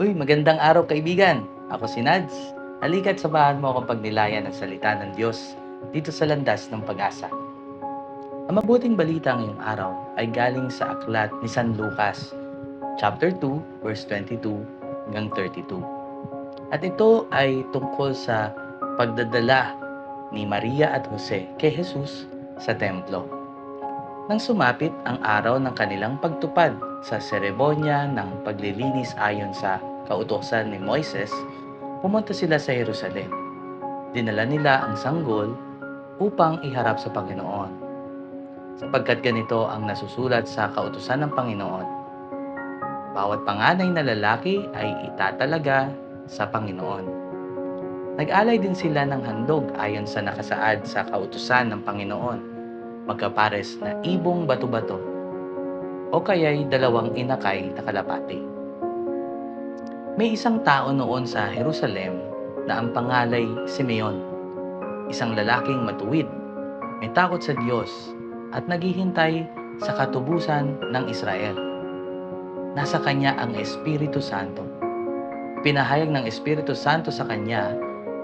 Uy, magandang araw kaibigan. Ako si Nads. Halika't samahan mo akong pagnilayan ng salita ng Diyos dito sa landas ng pag-asa. Ang mabuting balita ngayong araw ay galing sa aklat ni San Lucas, chapter 2, verse 22 hanggang 32. At ito ay tungkol sa pagdadala ni Maria at Jose kay Jesus sa templo. Nang sumapit ang araw ng kanilang pagtupad sa seremonya ng paglilinis ayon sa kautosan ni Moises, pumunta sila sa Jerusalem. Dinala nila ang sanggol upang iharap sa Panginoon. Sapagkat ganito ang nasusulat sa kautosan ng Panginoon. Bawat panganay na lalaki ay itatalaga sa Panginoon. Nag-alay din sila ng handog ayon sa nakasaad sa kautusan ng Panginoon magkapares na ibong bato-bato o kaya'y dalawang inakay na kalapati. May isang tao noon sa Jerusalem na ang pangalay Simeon, isang lalaking matuwid, may takot sa Diyos at naghihintay sa katubusan ng Israel. Nasa kanya ang Espiritu Santo. Pinahayag ng Espiritu Santo sa kanya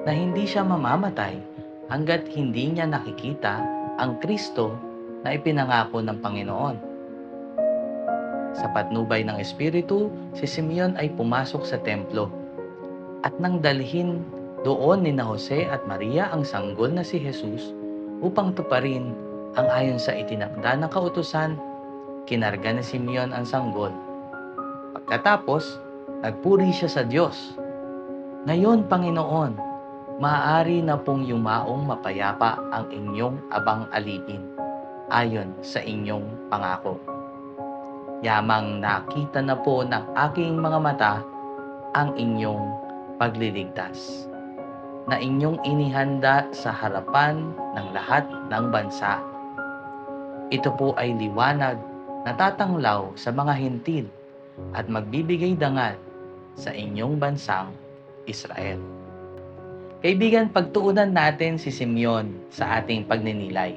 na hindi siya mamamatay hanggat hindi niya nakikita ang Kristo na ipinangako ng Panginoon. Sa patnubay ng Espiritu, si Simeon ay pumasok sa templo at nang dalhin doon ni na Jose at Maria ang sanggol na si Jesus upang tuparin ang ayon sa itinakda ng kautusan, kinarga ni Simeon ang sanggol. Pagkatapos, nagpuri siya sa Diyos. Ngayon, Panginoon, maaari na pong yumaong mapayapa ang inyong abang alipin ayon sa inyong pangako. Yamang nakita na po ng aking mga mata ang inyong pagliligtas na inyong inihanda sa harapan ng lahat ng bansa. Ito po ay liwanag na tatanglaw sa mga hintil at magbibigay dangal sa inyong bansang Israel. Kaibigan, pagtuunan natin si Simeon sa ating pagninilay.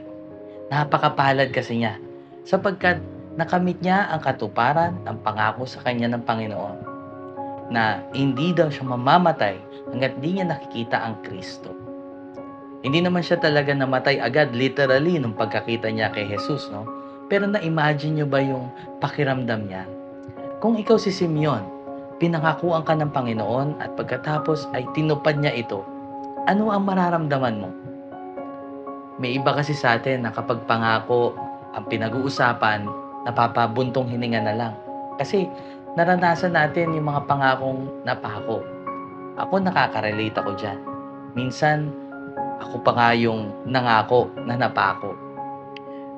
Napakapalad kasi niya sapagkat nakamit niya ang katuparan ng pangako sa kanya ng Panginoon na hindi daw siya mamamatay hanggat di niya nakikita ang Kristo. Hindi naman siya talaga namatay agad literally nung pagkakita niya kay Jesus, no? Pero na-imagine niyo ba yung pakiramdam niya? Kung ikaw si Simeon, pinangakuan ka ng Panginoon at pagkatapos ay tinupad niya ito, ano ang mararamdaman mo? May iba kasi sa atin na kapag pangako ang pinag-uusapan, napapabuntong hininga na lang. Kasi naranasan natin yung mga pangakong napako. Ako nakaka-relate ako dyan. Minsan, ako pa nga yung nangako na napako.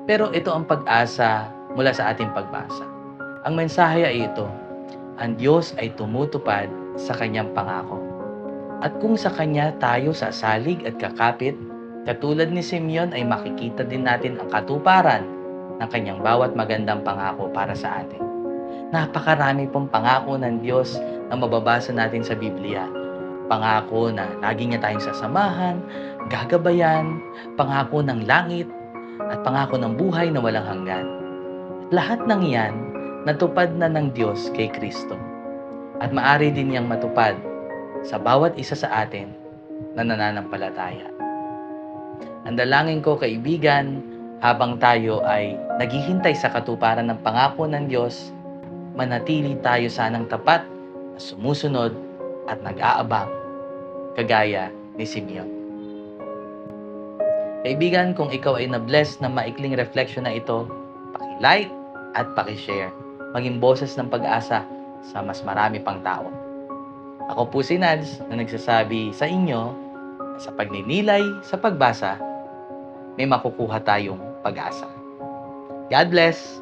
Pero ito ang pag-asa mula sa ating pagbasa. Ang mensahe ay ito, ang Diyos ay tumutupad sa kanyang pangako. At kung sa Kanya tayo sasalig at kakapit, katulad ni Simeon ay makikita din natin ang katuparan ng kanyang bawat magandang pangako para sa atin. Napakarami pong pangako ng Diyos na mababasa natin sa Biblia. Pangako na lagi niya tayong sasamahan, gagabayan, pangako ng langit, at pangako ng buhay na walang hanggan. Lahat ng iyan natupad na ng Diyos kay Kristo. At maari din niyang matupad sa bawat isa sa atin na nananampalataya. Ang dalangin ko kaibigan, habang tayo ay naghihintay sa katuparan ng pangako ng Diyos, manatili tayo sanang tapat, sumusunod at nag-aabang, kagaya ni Simeon. Kaibigan, kung ikaw ay na-bless na maikling reflection na ito, paki-like at paki-share. Maging boses ng pag-asa sa mas marami pang tao. Ako po si Nads na nagsasabi sa inyo sa pagninilay, sa pagbasa, may makukuha tayong pag-asa. God bless!